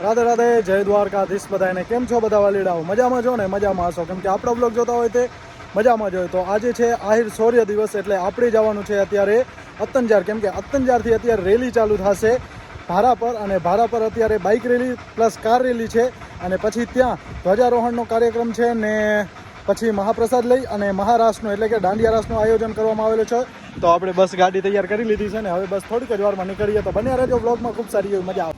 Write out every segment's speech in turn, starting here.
રાધે રાધે, જય દ્વારકાધીશ બધાને કેમ છો બધા વાલીડાઓ? મજામાં છો ને? મજામાં હશો. કેમ કે આપણો બ્લોગ જોતા હોય તે મજામાં જ હોય. તો આજે છે આહિર શૌર્ય દિવસ એટલે આપણે જવાનું છે અત્યારે અત્તંજાર. કેમ કે અત્તંજારથી અત્યારે રેલી ચાલુ થશે ભારા પર અને ભારા પર અત્યારે bike rally plus car rally છે. અને પછી ત્યાં ધ્વજારોહણનો કાર્યક્રમ છે ને પછી મહાપ્રસાદ લઈ અને મહારાષ્ટ્રનું એટલે કે દાંડિયા રાસનું આયોજન કરવામાં આવેલું છે. તો આપણે બસ ગાડી તૈયાર કરી લીધી છે ને હવે બસ થોડીક જ વારમાં નીકળીએ તો બન્યા રહેજો બ્લોગમાં ખૂબ સારી મજા આવે.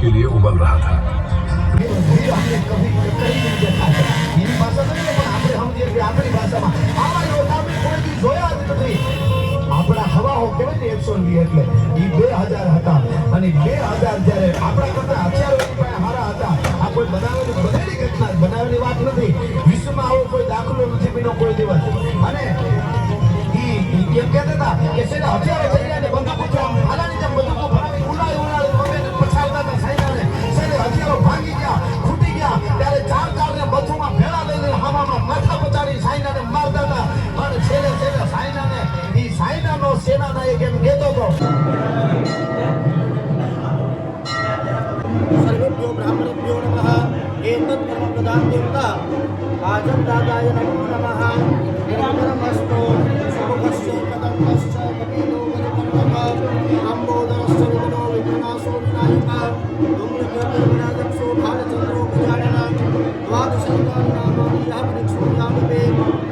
के लिए उबल रहा था એની ભાષા નથી પણ આપણે સમજીએ છીએ આપણી ભાષામાં આવા યોદ્ધાને કોઈ દી જોયા જ નથી આપણા હવાઓ કહેવાય ને એકસો વીસ એટલે ઈ બે હજાર હતા અને બે હજાર જ્યારે આપણા કરતા જગદાદાય નમો નમઃ નિરંતરમસ્તુ સર્વસ્ય કદમ્બશ્ચ કપિલો ગજપર્વત અંબોદરશ્ચ વિઘ્નો વિઘ્નાશો વિનાયકઃ ધૂમ્રજ્યોતિ વિનાયકશો ભાલચંદ્રો ગજાનના દ્વાદશૈકાન નામાનિ યઃ પરીક્ષો યામતે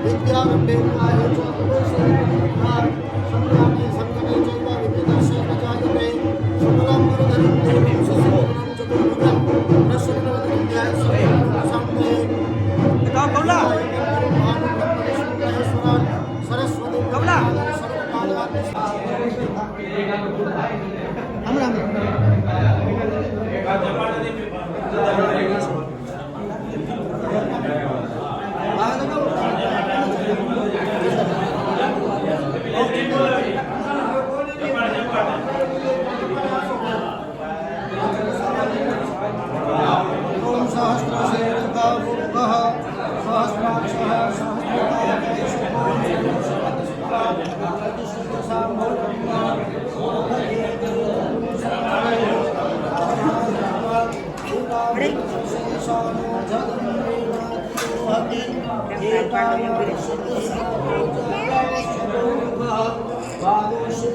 વિદ્યારંભે કાયે ચ ઉપેશે